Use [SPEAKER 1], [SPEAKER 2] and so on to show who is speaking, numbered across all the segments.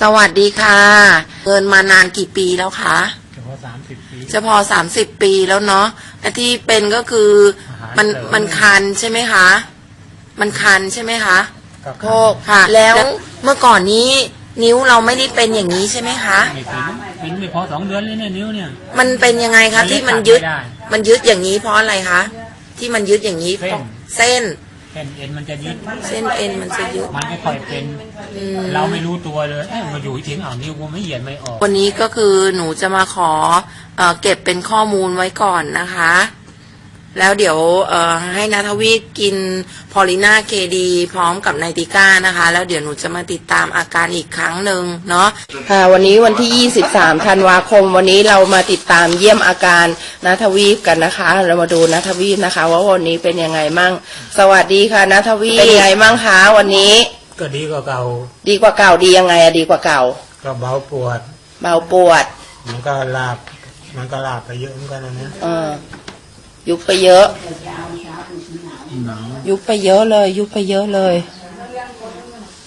[SPEAKER 1] สวัสดีค่ะ เงินมานานกี่ปีแล้วคะ
[SPEAKER 2] เฉพาะสามสิบปี
[SPEAKER 1] เฉพาะสามสิบปีแล้วเนาะแต่ที่เป็นก็คือ
[SPEAKER 2] อาหาร
[SPEAKER 1] มัน
[SPEAKER 2] เสริม
[SPEAKER 1] มันคันใช่ไหมคะ มันคันใช่ไหมคะ
[SPEAKER 2] ก็
[SPEAKER 1] โพกค่ะ แล้วเมื่อก่อนนี้นิ้วเราไม่ได้เป็นอย่างนี้ใช่ไหมคะ
[SPEAKER 2] ไม่เป็นเป็นไม่พอสองเดือนเลยเนี่ยนิ้วเนี่ย
[SPEAKER 1] มันเป็นยังไงคะ
[SPEAKER 2] มันเล็ก
[SPEAKER 1] ที่มันยึด
[SPEAKER 2] ตัดไม่ได้
[SPEAKER 1] มันยึดอย่างนี้เพราะอะไรคะ ที่มันยึดอย่างนี้
[SPEAKER 2] เส้น
[SPEAKER 1] เพราะเส้น
[SPEAKER 2] เส้นเอ็นมันจะยึด
[SPEAKER 1] เส้นเอ็นมันจะยึด
[SPEAKER 2] มันไม่ค่อยเป็น
[SPEAKER 1] อืม
[SPEAKER 2] เราไม่รู้ตัวเลยเอ้ยมาอยู่ทิ้งอ่าวนิ้วกูไม่เหยียดไม่ออก
[SPEAKER 1] วันนี้ก็คือหนูจะมาขอเออเก็บเป็นข้อมูลไว้ก่อนนะคะ แล้วเดี๋ยวเอ่อให้นาทวีตกินพอลิน่าเคดีพร้อมกับไนติก้านะคะ แล้วเดี๋ยวหนูจะมาติดตามอาการอีกครั้งหนึ่งเนาะค่ะวันนี้วันที่ 23 ธันวาคม วันนี้เรามาติดตามเยี่ยมอาการนาทวีปกันนะคะ เรามาดูนาทวีปนะคะ ว่าวันนี้เป็นยังไงมั่ง สวัสดีค่ะนาทวีปเป็นยังไงมั่งคะวันนี้
[SPEAKER 2] ก็ดีกว่าเก่า
[SPEAKER 1] ดีกว่าเก่าดียังไงอะดีกว่าเก่า
[SPEAKER 2] ก็เบาปวด
[SPEAKER 1] เบาปวด
[SPEAKER 2] มันก็ลาบ มันก็ลาบไปเยอะเหมือนกันนะเนี่ย
[SPEAKER 1] เออ ยุบไปเยอะ
[SPEAKER 2] หนัง
[SPEAKER 1] ยุบไปเยอะเลย ยุบไปเยอะเลย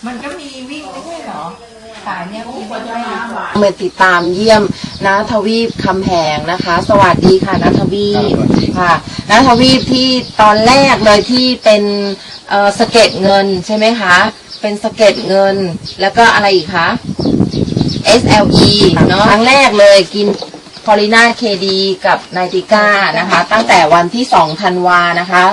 [SPEAKER 3] มันก็มีวิ่งไม่ใช่เหรอสายเนี้ยมีคนไม่รับ
[SPEAKER 1] มาติดตามเยี่ยมนาทวีปคำแหงนะคะ สวัสดีค่ะนาทวีปค่ะนาทวีปที่ตอนแรกเลยที่เป็นเอ่อสะเก็ดเงินใช่ไหมคะ เป็นสะเก็ดเงิน แล้วก็อะไรอีกคะ SLE เนาะครั้งแรกเลยกิน พอลิน่าเคดีกับไนติก้านะคะ ตั้งแต่วันที่2ธันวานะคะ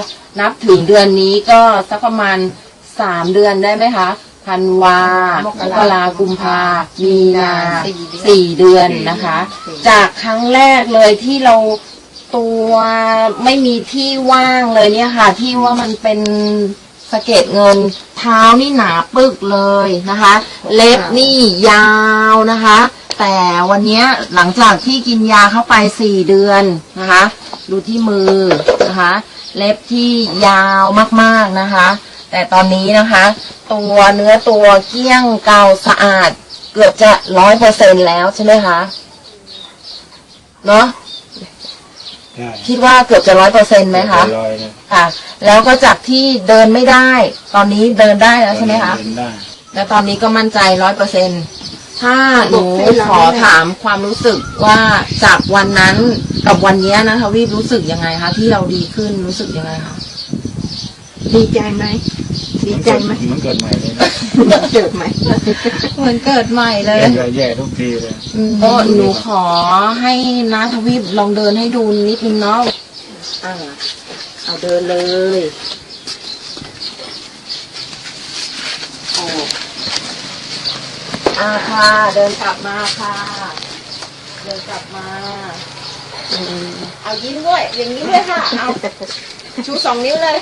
[SPEAKER 1] นับถึงเดือนนี้ก็สักประมาณ3เดือนได้ไหมคะธันวามกรากุมภามีนาสี่เดือนนะคะ จากครั้งแรกเลยที่เราตัวไม่มีที่ว่างเลยเนี่ยค่ะ ที่ว่ามันเป็นสะเก็ดเงินเท้านี่หนาปึกเลยนะคะ เล็บนี่ยาวนะคะ แต่วันเนี้ยหลังจากที่กินยาเข้าไปสี่เดือนนะคะ ดูที่มือนะคะ เล็บที่ยาวมากๆนะคะ แต่ตอนนี้นะคะ ตัวเนื้อตัวเกลี้ยงเกาสะอาดเกือบจะร้อยเปอร์เซ็นแล้วใช่ไหมคะเนาะ
[SPEAKER 2] ใช่
[SPEAKER 1] คิดว่าเกือบจะร้อยเปอร์เซ็นไหมคะ
[SPEAKER 2] ลอยเลย
[SPEAKER 1] ค่ะ แล้วก็จากที่เดินไม่ได้ ตอนนี้เดินได้แล้วใช่ไหมคะ
[SPEAKER 2] เดินได้
[SPEAKER 1] แล้วตอนนี้ก็มั่นใจร้อยเปอร์เซ็น ถ้าหนูขอถามความรู้สึกว่าจากวันนั้นกับวันเนี้ยนะทวีปรู้สึกยังไงคะที่เราดีขึ้นรู้สึกยังไงคะ
[SPEAKER 3] ดีใจไหมดีใจไหม
[SPEAKER 2] เหมันเกิดใหม่เลย
[SPEAKER 3] เกิดไหม
[SPEAKER 1] เหมือนเกิดใหม่เลย
[SPEAKER 2] แย่แย่ทุกทีเลย
[SPEAKER 1] ก็หนูขอให้นะทวีปลองเดินให้ดูนิดนึงเนาะอ่าเอาเดินเลยโอ้ อาค่ะเดินกลับมาค่ะ เดินกลับมา เอายิ้มด้วย อย่างนี้ด้วยค่ะ เอา ชูสองนิ้วเลย